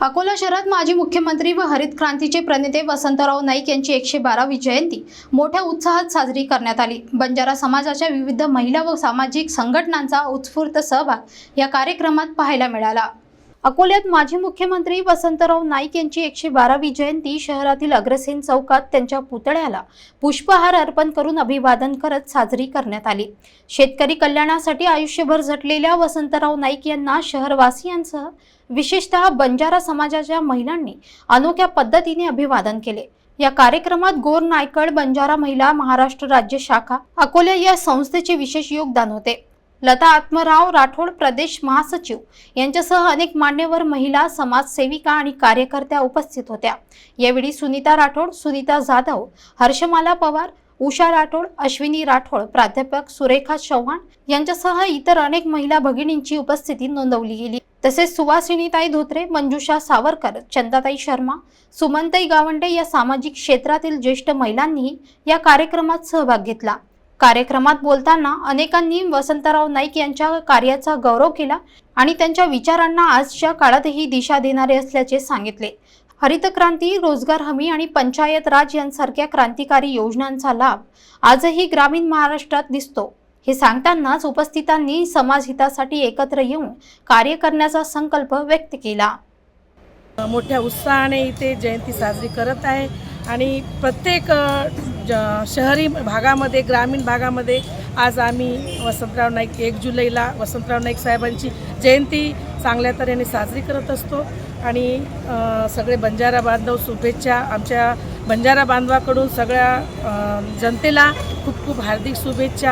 अकोला शहरात माजी मुख्यमंत्री व हरित क्रांतीचे प्रणेते वसंतराव नाईक यांची एकशे बारावी जयंती मोठ्या उत्साहात साजरी करण्यात आली. बंजारा समाजाच्या विविध महिला व सामाजिक संघटनांचा उत्स्फूर्त सहभाग या कार्यक्रमात पाहायला मिळाला. अकोल्यात माजी मुख्यमंत्री वसंतराव नाईक यांची एकशे बारावी जयंती शहरातील अग्रसेन चौकात त्यांच्या पुतळ्याला पुष्पहार अर्पण करून अभिवादन करत साजरी करण्यात आली. शेतकरी कल्याणासाठी आयुष्यभर झटलेल्या वसंतराव नाईक यांना शहरवासियांसह विशेषतः बंजारा समाजाच्या महिलांनी अनोख्या पद्धतीने अभिवादन केले. या कार्यक्रमात गोर नायकड बंजारा महिला महाराष्ट्र राज्य शाखा अकोल्या या संस्थेचे विशेष योगदान होते. लता आत्मराव राठोड प्रदेश महासचिव यांच्यासह अनेक मान्यवर महिला समाजसेविका आणि कार्यकर्त्या उपस्थित होत्या. यावेळी सुनीता राठोड सुनीता जाधव हर्षमाला पवार उषा राठोड अश्विनी राठोड प्राध्यापक सुरेखा चव्हाण यांच्यासह इतर अनेक महिला भगिनींची उपस्थिती नोंदवली गेली. तसेच सुवासिनीताई धोत्रे मंजुषा सावरकर चंदाताई शर्मा सुमनताई गावंडे या सामाजिक क्षेत्रातील ज्येष्ठ महिलांनीही या कार्यक्रमात सहभाग घेतला. कार्यक्रमात बोलताना अनेकांनी वसंतराव नाईक यांच्या कार्याचा गौरव केला आणि त्यांच्या विचारांना आजच्या काळातही दिशा देणारे असल्याचे सांगितले. हरित क्रांती रोजगार हमी आणि पंचायत राज यांसारख्या क्रांतिकारी योजनांचा लाभ आजही ग्रामीण महाराष्ट्रात दिसतो. हे सांगतानाच उपस्थितांनी समाजहितासाठी एकत्र येऊन कार्य करण्याचा संकल्प व्यक्त केला. मोठ्या उत्साहाने इथे जयंती साजरी करत आहे. आणि प्रत्येक ज- शहरी भागामध्ये ग्रामीण भागामध्ये आज आम्ही वसंतराव नाईक एक जुलैला वसंतराव नाईक साहेबांची जयंती चांगल्या तऱ्हेने साजरी करत असतो. आणि सगळे बंजारा बांधव शुभेच्छा आमच्या बंजारा बांधवाकडून सगळ्या जनतेला खूप खूप हार्दिक शुभेच्छा.